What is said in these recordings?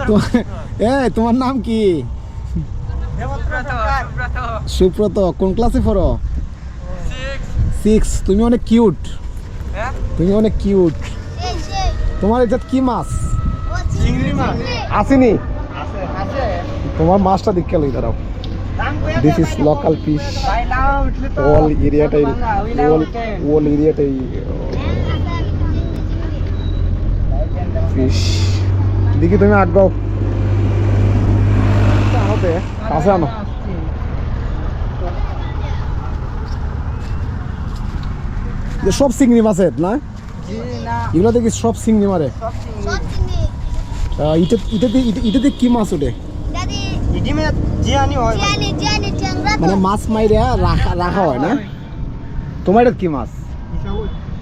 তো- এই তোমার নাম কি? সুব্রত কোন ক্লাসে পড়ো? সিক্স সিক্স তুমি অনেক কিউট হ্যাঁ? তুমি অনেক কিউট তোমার এটা কি মাছ? আসেনি? আছে তোমার মাছটা দেখে লই দাঁড়াও। দিস ইজ লোকাল ফিশ তো অল এরিয়াটাই অল অল এরিয়াটাই ফিশ দেখি তুমি আগাও আনোতে কাছে আনো। যে সব চিংড়ি মাছের না? জি না। এগুলো দেখি সব চিংড়ি মারে। সব চিংড়ি। ইটা ইটাতে ইটা- ইটাতে কি মাছ ওঠে হয়। মানে মাছ মাইরে রাখা রাখা হয় না? তোমার কি মাছ?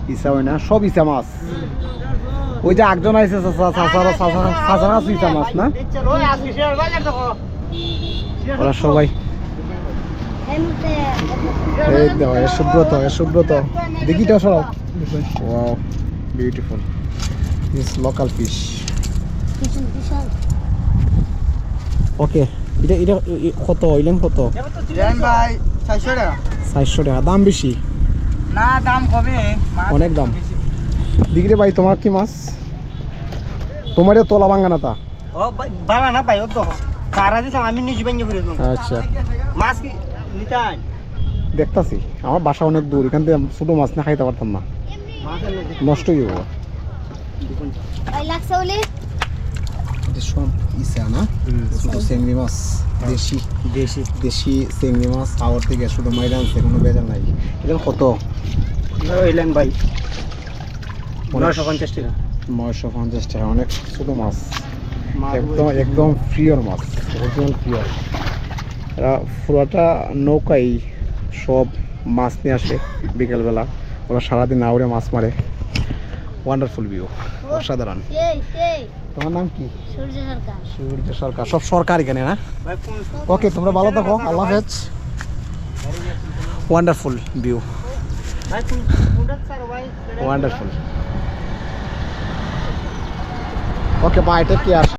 ইসা হয় না সব ইসা মাছ। ওই যে একজন আইসে সাসারা ইসা মাছ না? ওরা সবাই এই দেখো সুব্রত সুব্রত। দেখি তো wow beautiful this local fish okay এটা এটা কত? হইলেন কত? জান ভাই 600 টাকা। চারশো টাকা দাম বেশি? না দাম কমে। মাছ অনেক দাম। দিগরে ভাই তোমার কি মাছ? তোমার এ তোলা বাঙ্গানা তা? ও বাবা না ভাই ও তো। কারা দিছ আমি নিজে ভেঙে ফিরে আচ্ছা। মাছ কি? নিতাই দেখতাছি আমার বাসা অনেক দূর এখান থেকে শুধু মাছ না খাইতে পারতাম না। মাছের নষ্ট হয়ে যাব। এটা সব ইসা না শুধু চেংড়ি মাছ দেশি দেশি দেশি চেংড়ি মাছ আওয়ার থেকে শুধু মাইরা আনছে কোনো বেজার নাই এটা কত হইলেন ভাই অনেক- 950 টাকা নয়শো পঞ্চাশ টাকা অনেক ছোটো মাছ একদম একদম প্রিয়র মাছ অরিজিনাল প্রিয়র এরা পুরোটা নৌকাই সব মাছ নিয়ে আসে。বিকেলবেলা। ওরা সারাদিন আউড়ে মাছ মারে। ওয়ান্ডারফুল ভিউ অসাধারণ। তোমার নাম কি? সূর্য সরকার। সব সরকার এখানে না? ওকে তোমরা ভালো থাকো। আল্লাহ হাফেজ। Wonderful view wonderful okay bye take care